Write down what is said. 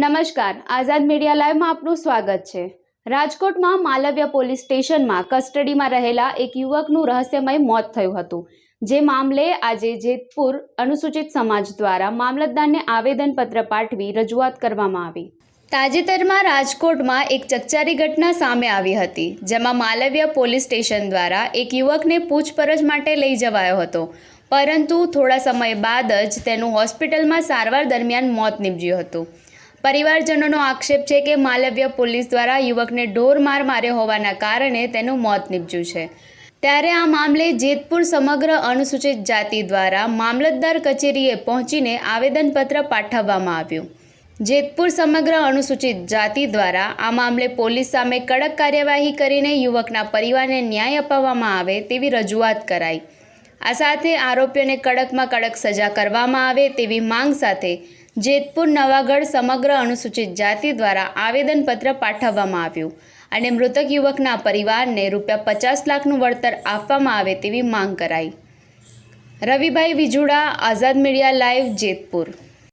નમસ્કાર. આઝાદ મીડિયા લાઈવમાં આપનું સ્વાગત છે. રાજકોટમાં માલવ્ય પોલીસ સ્ટેશનમાં કસ્ટડીમાં રહેલા એક યુવકનું રહસ્યમય મોત થયું હતું. જે મામલે આજે જેતપુર અનુસૂચિત સમાજ દ્વારા મામલતદારને આવેદનપત્ર પાઠવી રજૂઆત કરવામાં આવી. તાજેતરમાં રાજકોટમાં એક ચકચારી ઘટના સામે આવી હતી, જેમાં માલવ્ય પોલીસ સ્ટેશન દ્વારા એક યુવકને પૂછપરછ માટે લઈ જવાયો હતો. પરંતુ થોડા સમય બાદ જ તેનું હોસ્પિટલમાં સારવાર દરમિયાન મોત નીપજ્યું હતું. પરિવારજનોનો આક્ષેપ છે કે માલવ્ય પોલીસ દ્વારા યુવકને ઢોર માર માર્યો હોવાના કારણે તેનું મોત નીપજ્યું છે. ત્યારે આ મામલે જેતપુર સમગ્ર અનુસૂચિત જાતિ દ્વારા મામલતદાર કચેરીએ પહોંચીને આવેદનપત્ર પાઠવવામાં આવ્યું. જેતપુર સમગ્ર અનુસૂચિત જાતિ દ્વારા આ મામલે પોલીસ સામે કડક કાર્યવાહી કરીને યુવકના પરિવારને ન્યાય અપાવવામાં આવે તેવી રજૂઆત કરાઈ. આ સાથે આરોપીઓને કડકમાં કડક સજા કરવામાં આવે તેવી માંગ સાથે જેતપુર, નવાગઢ સમગ્ર અનુસૂચિત જાતિ દ્વારા આવેદનપત્ર પાઠવવામાં આવ્યું અને મૃતક યુવકના પરિવારને રૂપિયા પચાસ લાખનું વળતર આપવામાં આવે તેવી માંગ કરાઈ. Ravibhai Vijuda, Azad media live Jetpur.